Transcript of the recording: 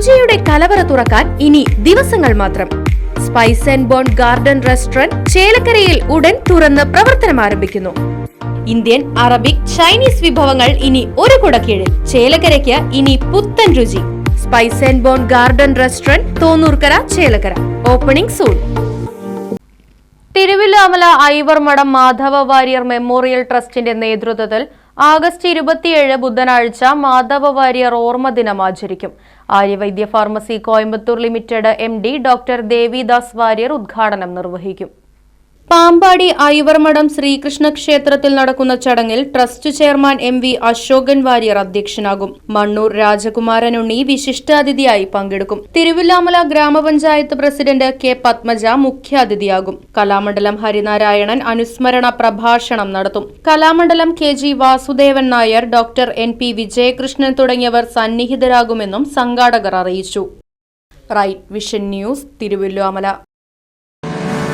രുചിയുടെ കലവറ തുറക്കാൻ ഇനി ദിവസങ്ങൾ മാത്രം. Spice and bone garden restaurant ചേലക്കരയിൽ ഉടൻ തുറന്ന് പ്രവർത്തനം ആരംഭിക്കുന്നു. ഇന്ത്യൻ അറബിക് ചൈനീസ് വിഭവങ്ങൾ ഇനി ഒരു കുടക്കീഴിൽ. ചേലക്കരയ്ക്ക് ഇനി പുത്തൻ രുചി. Spice and bone garden restaurant Thonnoorkkara Chelakkara. Opening soon Thiruvilwamala Ivarmadom Madhava Warrier memorial ട്രസ്റ്റിന്റെ നേതൃത്വത്തിൽ ആഗസ്റ്റ് ഇരുപത്തിയേഴ് ബുധനാഴ്ച മാധവ വാര്യർ ഓർമ്മ ദിനം ആചരിക്കും. Aryavaidya pharmacy Coimbatore limited M D doctor Devidas Warrier ഉദ്ഘാടനം നിർവഹിക്കും. പാമ്പാടി ഐവർമഠം ശ്രീകൃഷ്ണ ക്ഷേത്രത്തിൽ നടക്കുന്ന ചടങ്ങിൽ trust chairman M V Ashokan Warrier അധ്യക്ഷനാകും. Mannur രാജകുമാരൻ ഉണ്ണി വിശിഷ്ടാതിഥിയായി പങ്കെടുക്കും. തിരുവില്ലാമല ഗ്രാമപഞ്ചായത്ത് പ്രസിഡന്റ് കെ പത്മജ മുഖ്യാതിഥിയാകും. കലാമണ്ഡലം ഹരിനാരായണൻ അനുസ്മരണ പ്രഭാഷണം നടത്തും. Kalamandalam K G Vasudevan Nair doctor N P Vijayakrishnan തുടങ്ങിയവർ സന്നിഹിതരാകുമെന്നും സംഘാടകർ അറിയിച്ചു. Right vision news Thiruvilwamala.